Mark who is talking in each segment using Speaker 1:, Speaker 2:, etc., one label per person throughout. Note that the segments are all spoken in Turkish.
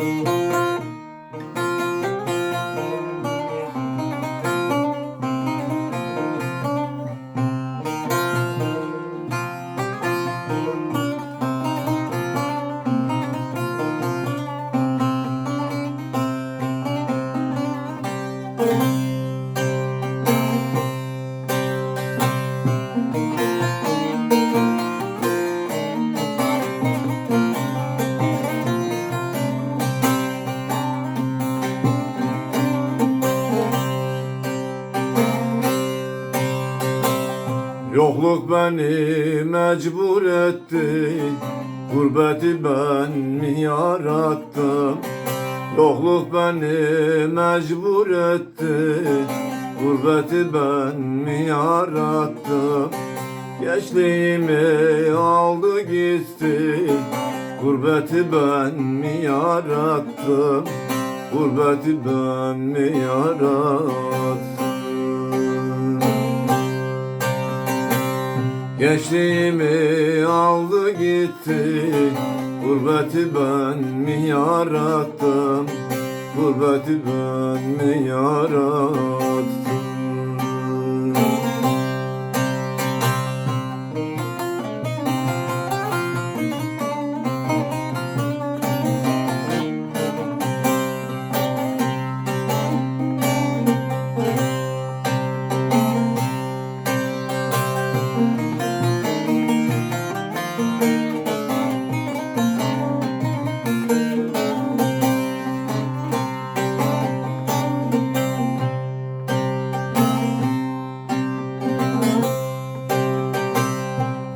Speaker 1: Música Yokluk beni mecbur etti Gurbeti ben mi yarattım? Yokluk beni mecbur etti Gurbeti ben mi yarattım? Gençliğimi aldı gitti Gurbeti ben mi yarattım? Gurbeti ben mi yarattım Gençliğimi aldı gitti Gurbeti ben mi yarattım? Gurbeti ben mi yarattım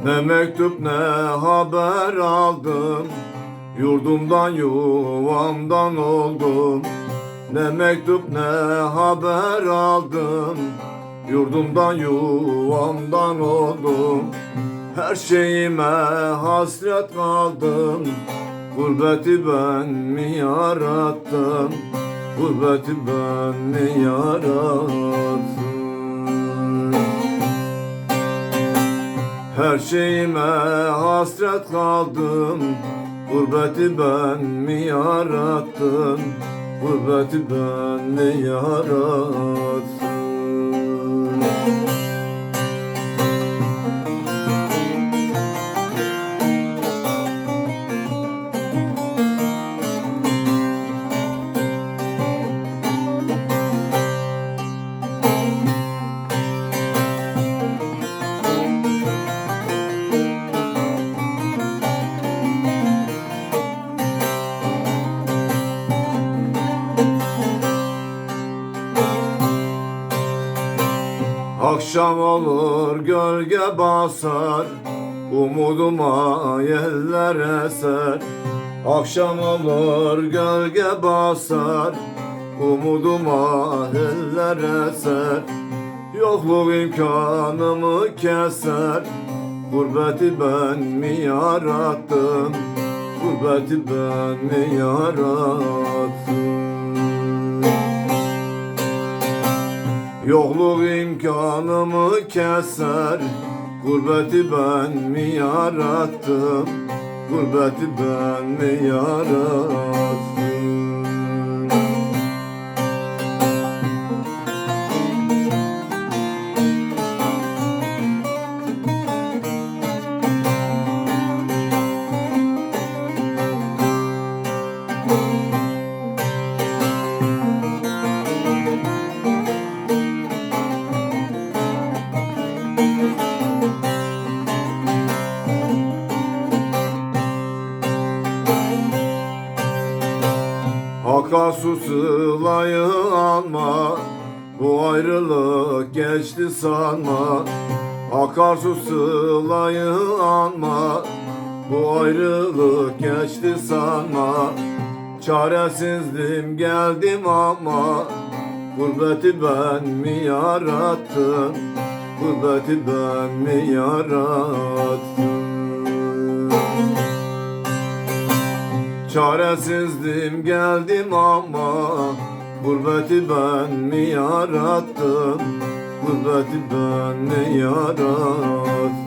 Speaker 1: Ne mektup ne haber aldım. Yurdumdan yuvamdan oldum. Ne mektup ne haber aldım. Yurdumdan yuvamdan oldum. Her şeyime hasret kaldım. Gurbeti ben mi yarattım? Gurbeti ben mi yarattım her şeyime hasret kaldım. Gurbeti ben mi yarattım? Gurbeti ben mi yarattım Akşam olur gölge basar Umuduma yeller eser. Akşam olur gölge basar Umuduma eller eser. Yokluk imkanımı keser. Gurbeti ben mi yarattım? Gurbeti ben mi yarattım Yokluk imkanımı keser Gurbeti ben mi yarattım? Gurbeti ben mi yarattım Akarsu sılayı alma Bu ayrılık geçti sanma. Akarsu sılayı alma Bu ayrılık geçti sanma. Çaresizdim geldim ama Gurbeti ben mi yarattım Gurbeti ben mi yarattım Çaresizdim geldim ama Gurbeti ben mi yarattım Gurbeti ben mi yarattım